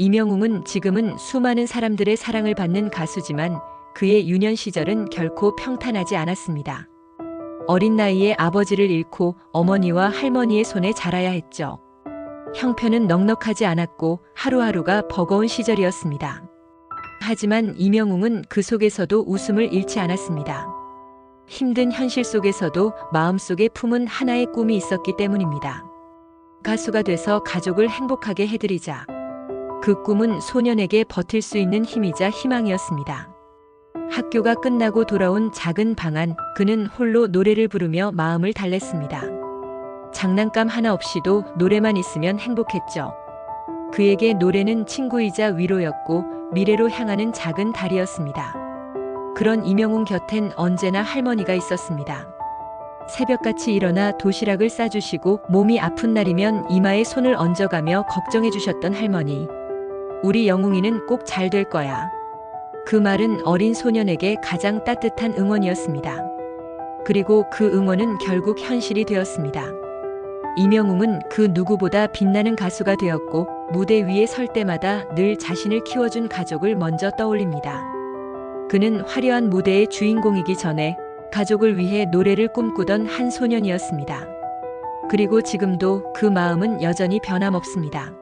이명웅은 지금은 수많은 사람들의 사랑을 받는 가수지만 그의 유년 시절은 결코 평탄하지 않았습니다. 어린 나이에 아버지를 잃고 어머니와 할머니의 손에 자라야 했죠. 형편은 넉넉하지 않았고 하루하루가 버거운 시절이었습니다. 하지만 이명웅은 그 속에서도 웃음을 잃지 않았습니다. 힘든 현실 속에서도 마음속에 품은 하나의 꿈이 있었기 때문입니다. 가수가 돼서 가족을 행복하게 해드리자. 그 꿈은 소년에게 버틸 수 있는 힘이자 희망이었습니다. 학교가 끝나고 돌아온 작은 방 안, 그는 홀로 노래를 부르며 마음을 달랬습니다. 장난감 하나 없이도 노래만 있으면 행복했죠. 그에게 노래는 친구이자 위로였고 미래로 향하는 작은 달이었습니다. 그런 이명웅 곁엔 언제나 할머니가 있었습니다. 새벽같이 일어나 도시락을 싸주시고 몸이 아픈 날이면 이마에 손을 얹어가며 걱정해 주셨던 할머니. 우리 영웅이는 꼭 잘 될 거야. 그 말은 어린 소년에게 가장 따뜻한 응원이었습니다. 그리고 그 응원은 결국 현실이 되었습니다. 이명웅은 그 누구보다 빛나는 가수가 되었고 무대 위에 설 때마다 늘 자신을 키워준 가족을 먼저 떠올립니다. 그는 화려한 무대의 주인공이기 전에 가족을 위해 노래를 꿈꾸던 한 소년이었습니다. 그리고 지금도 그 마음은 여전히 변함없습니다.